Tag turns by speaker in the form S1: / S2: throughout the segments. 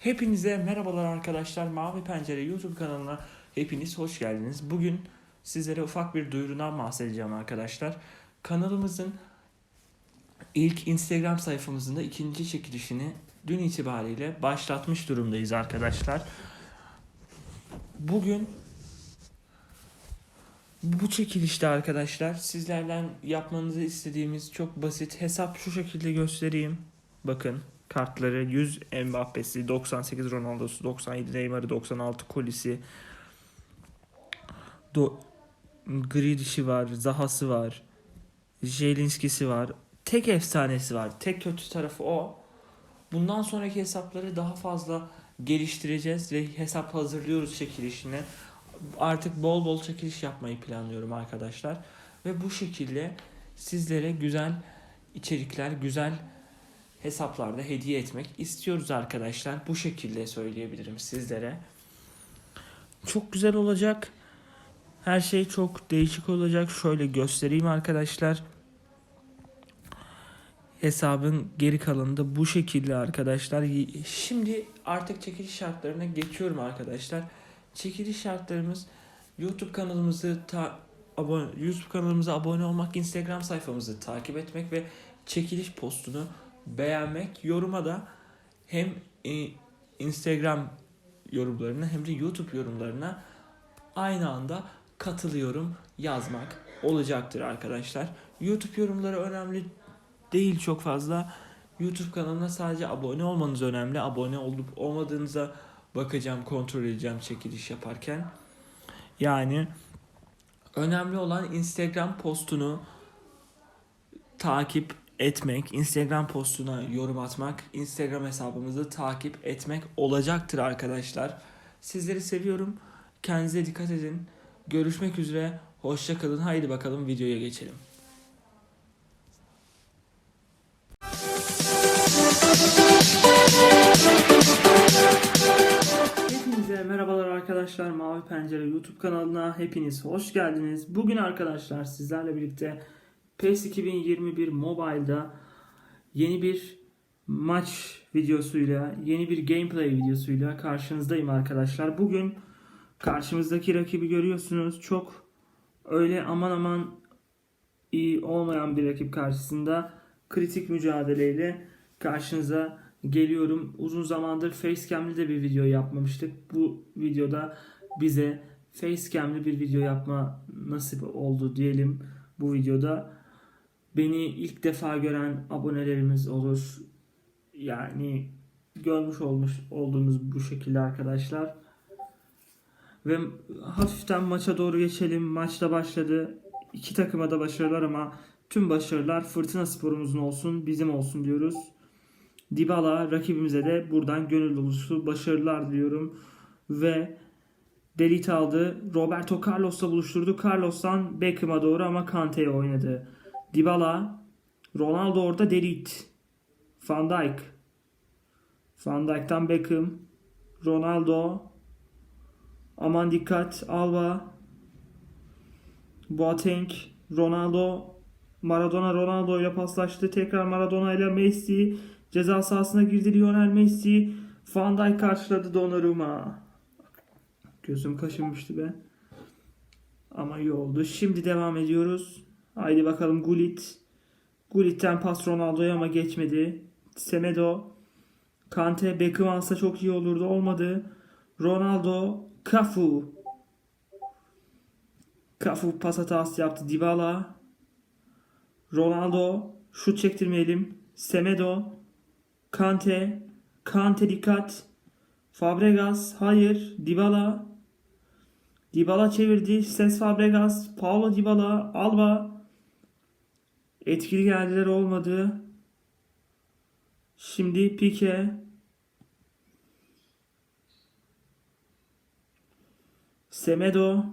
S1: Hepinize merhabalar arkadaşlar. Mavi Pencere YouTube kanalına hepiniz hoş geldiniz. Bugün sizlere ufak bir duyurudan bahsedeceğim arkadaşlar. Kanalımızın ilk Instagram sayfamızın da ikinci çekilişini dün itibariyle başlatmış durumdayız arkadaşlar. Bugün bu çekilişte arkadaşlar sizlerden yapmanızı istediğimiz çok basit hesap şu şekilde göstereyim. Bakın kartları 100 Mbappe'si, 98 Ronaldo'su, 97 Neymar'ı, 96 Kolisi, Do Grealish'i var, Zaha'sı var, Jelinski'si var. Tek efsanesi var. Tek kötü tarafı o. Bundan sonraki hesapları daha fazla geliştireceğiz ve hesap hazırlıyoruz çekilişine. Artık bol bol çekiliş yapmayı planlıyorum arkadaşlar. Ve bu şekilde sizlere güzel içerikler, güzel hesaplarda hediye etmek istiyoruz arkadaşlar. Bu şekilde söyleyebilirim sizlere. Çok güzel olacak. Her şey çok değişik olacak. Şöyle göstereyim arkadaşlar. Hesabın geri kalanı da bu şekilde arkadaşlar. Şimdi artık çekiliş şartlarına geçiyorum arkadaşlar. Çekiliş şartlarımız YouTube kanalımızı ta abone YouTube kanalımıza abone olmak, Instagram sayfamızı takip etmek ve çekiliş postunu beğenmek, yoruma da hem Instagram yorumlarına hem de YouTube yorumlarına aynı anda katılıyorum yazmak olacaktır arkadaşlar. YouTube yorumları önemli değil çok fazla. YouTube kanalına sadece abone olmanız önemli. Abone olup olmadığınıza bakacağım, kontrol edeceğim çekiliş yaparken. Yani önemli olan Instagram postunu takip etmek, Instagram postuna yorum atmak, Instagram hesabımızı takip etmek olacaktır arkadaşlar. Sizleri seviyorum. Kendinize dikkat edin. Görüşmek üzere. Hoşça kalın. Haydi bakalım videoya geçelim. Hepinize merhabalar arkadaşlar. Mavi Pencere YouTube kanalına hepiniz hoş geldiniz. Bugün arkadaşlar sizlerle birlikte PES 2021 Mobile'da yeni bir maç videosuyla, yeni bir gameplay videosuyla karşınızdayım arkadaşlar. Bugün karşımızdaki rakibi görüyorsunuz. Çok öyle aman aman iyi olmayan bir rakip karşısında kritik mücadeleyle karşınıza geliyorum. Uzun zamandır facecam'li de bir video yapmamıştık. Bu videoda bize facecam'li bir video yapma nasip oldu diyelim bu videoda. Beni ilk defa gören abonelerimiz olur. Yani görmüş olmuş olduğunuz bu şekilde arkadaşlar. Ve hafiften maça doğru geçelim. Maçta başladı. İki takıma da başarılar ama tüm başarılar Fırtına Spor'umuzun olsun, bizim olsun diyoruz. Dybala rakibimize de buradan gönül dolusu başarılar diliyorum. Ve Delit aldı. Roberto Carlos'la buluşturdu. Carlos'tan Beckham'a doğru ama Kante'ye oynadı. Dybala, Ronaldo orada Delit. Van Dijk. Van Dijk'tan Beckham. Ronaldo. Aman dikkat. Alba. Boateng. Ronaldo. Maradona Ronaldo ile paslaştı. Tekrar Maradona ile Messi. Ceza sahasına girdi Lionel Messi. Van Dijk karşıladı Donnarumma. Gözüm kaşınmıştı be. Ama iyi oldu. Şimdi devam ediyoruz. Haydi bakalım Gullit. Gullit'ten pas Ronaldo'ya ama geçmedi. Semedo. Kante Beckham alsa çok iyi olurdu. Olmadı. Ronaldo. Cafu. Cafu pas hatası yaptı. Dybala. Ronaldo. Şut çektirmeyelim. Semedo. Kante. Kante dikkat. Fabregas. Hayır. Dybala. Dybala çevirdi. Ses Fabregas. Paulo Dybala. Alba. Etkili geldiler olmadı. Şimdi Pique. Semedo.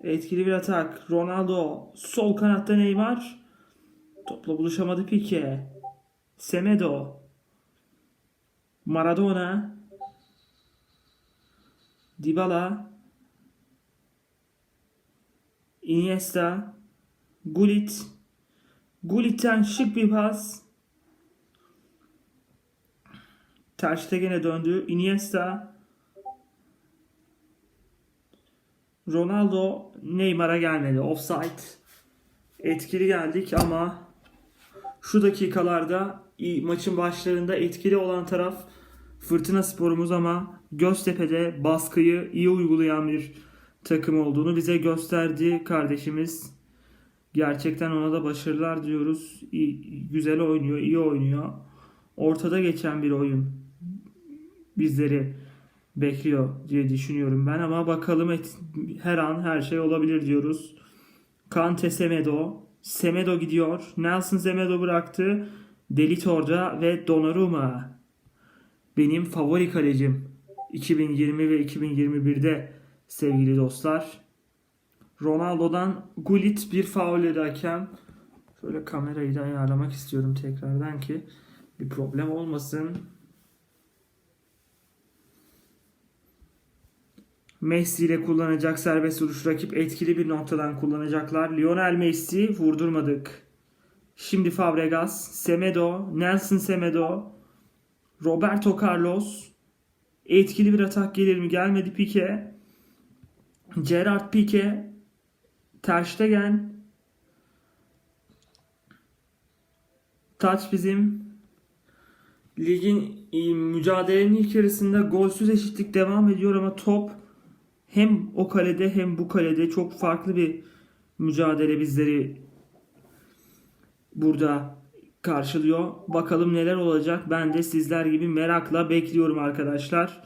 S1: Etkili bir atak. Ronaldo. Sol kanatta Neymar. Topla buluşamadı Pique. Semedo. Maradona. Dybala. Iniesta. Gullit. Gullit'ten şık bir pas. Ter Stegen'e döndü. Iniesta. Ronaldo Neymar'a gelmedi. Offside. Etkili geldik ama şu dakikalarda maçın başlarında etkili olan taraf Fırtına Sporumuz ama Göztepe'de baskıyı iyi uygulayan bir takım olduğunu bize gösterdi kardeşimiz. Gerçekten ona da başarılar diyoruz. İyi- güzel oynuyor, iyi oynuyor. Ortada geçen bir oyun bizleri bekliyor diye düşünüyorum ben ama bakalım et, her an her şey olabilir diyoruz. Kante Semedo. Semedo gidiyor. Nelson Semedo bıraktı. Delit orada ve Donnarumma. Benim favori kalecim. 2020 ve 2021'de sevgili dostlar. Ronaldo'dan Gullit bir faul yedi hakem. Şöyle kamerayı da ayarlamak istiyorum tekrardan ki bir problem olmasın. Messi ile kullanacak serbest vuruş rakip etkili bir noktadan kullanacaklar. Lionel Messi vurdurmadık. Şimdi Fabregas, Semedo, Nelson Semedo, Roberto Carlos. Etkili bir atak gelir mi? Gelmedi Pique. Gerard Pique, Ter Stegen. Taç bizim. Ligin mücadelenin yarısında golsüz eşitlik devam ediyor ama top hem o kalede hem bu kalede çok farklı bir mücadele bizleri burada karşılıyor. Bakalım neler olacak. Ben de sizler gibi merakla bekliyorum arkadaşlar.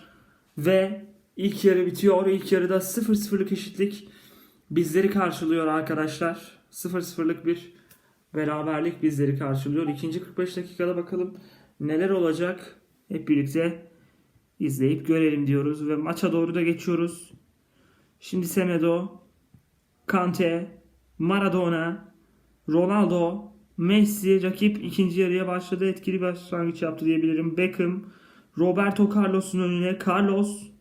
S1: Ve ilk yarı bitiyor. İlk yarıda 0-0'lık eşitlik bizleri karşılıyor arkadaşlar. 0-0'lık bir beraberlik bizleri karşılıyor. İkinci 45 dakikada bakalım neler olacak. Hep birlikte izleyip görelim diyoruz ve maça doğru da geçiyoruz. Şimdi Semedo, Kante, Maradona, Ronaldo, Messi rakip ikinci yarıya başladı. Etkili başlangıç yaptı diyebilirim. Beckham, Roberto Carlos'un önüne. Carlos,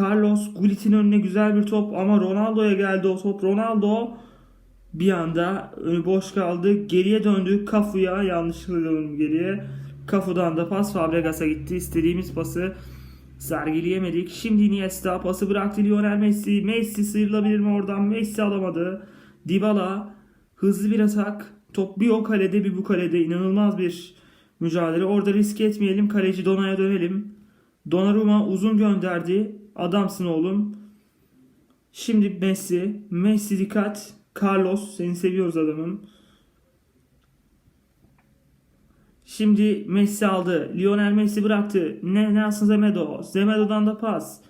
S1: Carlos Gullit'in önüne güzel bir top ama Ronaldo'ya geldi o top. Ronaldo bir anda boş kaldı. Geriye döndü. Kafu'ya yanlışlıkla döndüm geriye. Kafu'dan da pas Fabregas'a gitti. İstediğimiz pası sergileyemedik. Şimdi Iniesta pası bıraktı Lionel Messi. Messi sıyrılabilir mi oradan? Messi alamadı. Dybala hızlı bir atak. Top bir o kalede bir bu kalede. inanılmaz bir mücadele. Orada risk etmeyelim. Kaleci Dona'ya dönelim. Donnarumma uzun gönderdi. Adamsın oğlum. Şimdi Messi. Messi dikkat. Carlos seni seviyoruz adamım. Şimdi Messi aldı. Lionel Messi bıraktı. Ne Nelson Semedo. Semedo'dan da pas.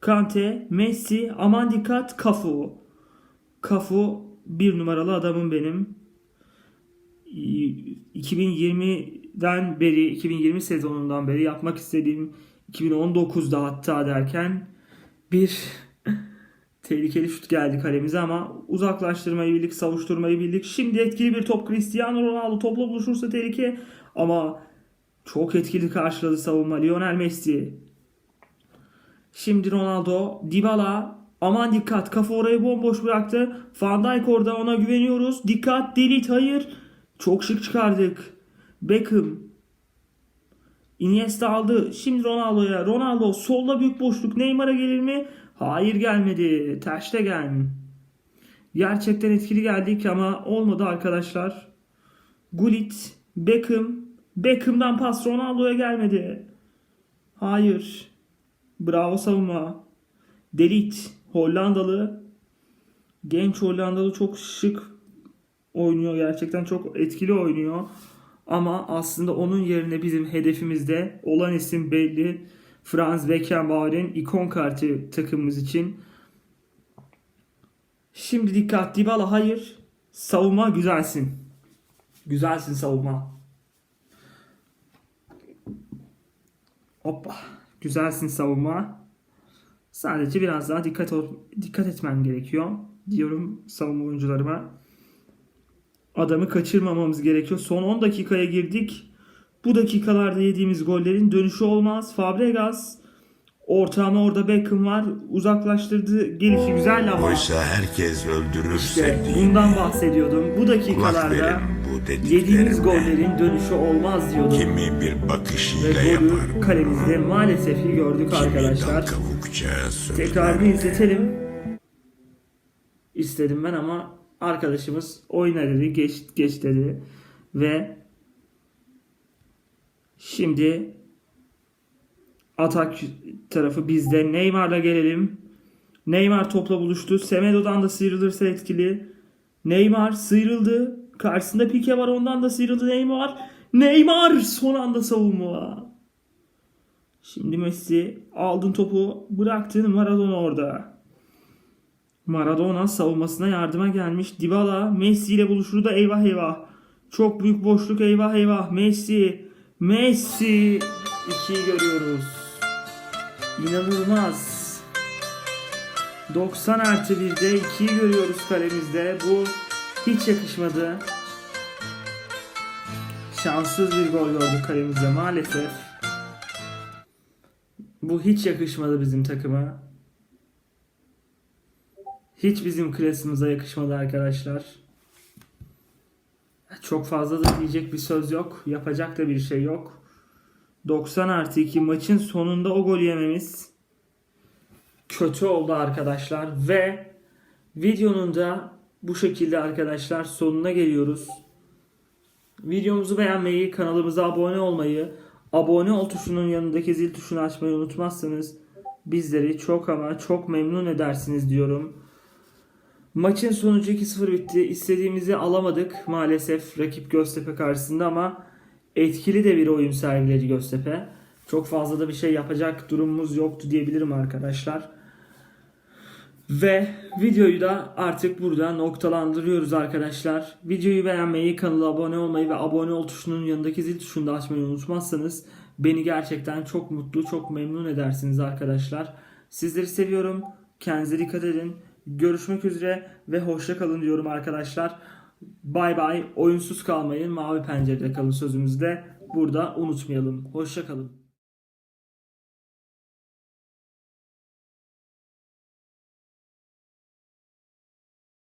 S1: Kante, Messi, aman dikkat Kafu. Kafu bir numaralı adamım benim. 2020'den beri, 2020 sezonundan beri yapmak istediğim 2019'da hatta derken bir tehlikeli şut geldi kalemize ama uzaklaştırmayı bildik, savuşturmayı bildik. Şimdi etkili bir top Cristiano Ronaldo topla buluşursa tehlike ama çok etkili karşıladı savunma Lionel Messi. Şimdi Ronaldo, Dybala aman dikkat kafa orayı bomboş bıraktı. Van Dijk orada ona güveniyoruz. Dikkat Delit hayır. Çok şık çıkardık. Beckham. Iniesta aldı. Şimdi Ronaldo'ya. Ronaldo solda büyük boşluk. Neymar'a gelir mi? Hayır gelmedi. Ter Stegen. Gerçekten etkili geldik ama olmadı arkadaşlar. Gullit, Beckham. Beckham'dan pas Ronaldo'ya gelmedi. Hayır. Bravo savunma. Delit, Hollandalı. Genç Hollandalı çok şık oynuyor. Gerçekten çok etkili oynuyor. Ama aslında onun yerine bizim hedefimizde olan isim belli. Franz Beckenbauer'in ikon kartı takımımız için. Şimdi dikkat Dybala hayır. Savunma güzelsin. Güzelsin savunma. Hoppa. Güzelsin savunma. Sadece biraz daha dikkat dikkat etmen gerekiyor diyorum savunma oyuncularıma. Adamı kaçırmamamız gerekiyor. Son 10 dakikaya girdik. Bu dakikalarda yediğimiz gollerin dönüşü olmaz. Fabregas ortağıma orada Beckham var. Uzaklaştırdı. Gelişi güzel ama
S2: Oysa herkes öldürür
S1: işte
S2: sevdiğini.
S1: bundan bahsediyordum. Bu dakikalarda
S2: bu
S1: Yediğimiz gollerin dönüşü olmaz diyordum.
S2: kimi bir
S1: Ve
S2: bakışıyla
S1: golü
S2: yapar.
S1: kalemizde maalesef ki gördük
S2: Kimi
S1: arkadaşlar. Tekrarını
S2: sözlerle.
S1: izletelim. İstedim ben ama arkadaşımız oyna dedi, geç, geç dedi. Ve şimdi atak tarafı bizde. Neymar'la gelelim. Neymar topla buluştu. Semedo'dan da sıyrılırsa etkili. Neymar sıyrıldı. Karşısında Pique var ondan da sıyrıldı Neymar. Neymar son anda savunma. Şimdi Messi aldın topu bıraktın Maradona orada. Maradona savunmasına yardıma gelmiş. Dybala Messi ile buluşur da eyvah eyvah. Çok büyük boşluk eyvah eyvah. Messi. Messi. İkiyi görüyoruz. İnanılmaz. 90 artı 1'de 2'yi görüyoruz kalemizde. Bu hiç yakışmadı. Şanssız bir gol gördük kalemizde maalesef. Bu hiç yakışmadı bizim takıma. Hiç bizim klasımıza yakışmadı arkadaşlar. Çok fazla da diyecek bir söz yok. Yapacak da bir şey yok. 90 artı 2 maçın sonunda o gol yememiz kötü oldu arkadaşlar. Ve videonun da bu şekilde arkadaşlar sonuna geliyoruz. Videomuzu beğenmeyi, kanalımıza abone olmayı, abone ol tuşunun yanındaki zil tuşunu açmayı unutmazsanız bizleri çok ama çok memnun edersiniz diyorum. Maçın sonucu 2-0 bitti. İstediğimizi alamadık maalesef rakip Göztepe karşısında ama etkili de bir oyun sergiledi Göztepe. Çok fazla da bir şey yapacak durumumuz yoktu diyebilirim arkadaşlar. Ve videoyu da artık burada noktalandırıyoruz arkadaşlar. Videoyu beğenmeyi, kanala abone olmayı ve abone ol tuşunun yanındaki zil tuşunu da açmayı unutmazsanız beni gerçekten çok mutlu, çok memnun edersiniz arkadaşlar. Sizleri seviyorum. Kendinize dikkat edin. Görüşmek üzere ve hoşça kalın diyorum arkadaşlar. Bay bay. Oyunsuz kalmayın. Mavi pencerede kalın sözümüzde. Burada unutmayalım. Hoşça kalın.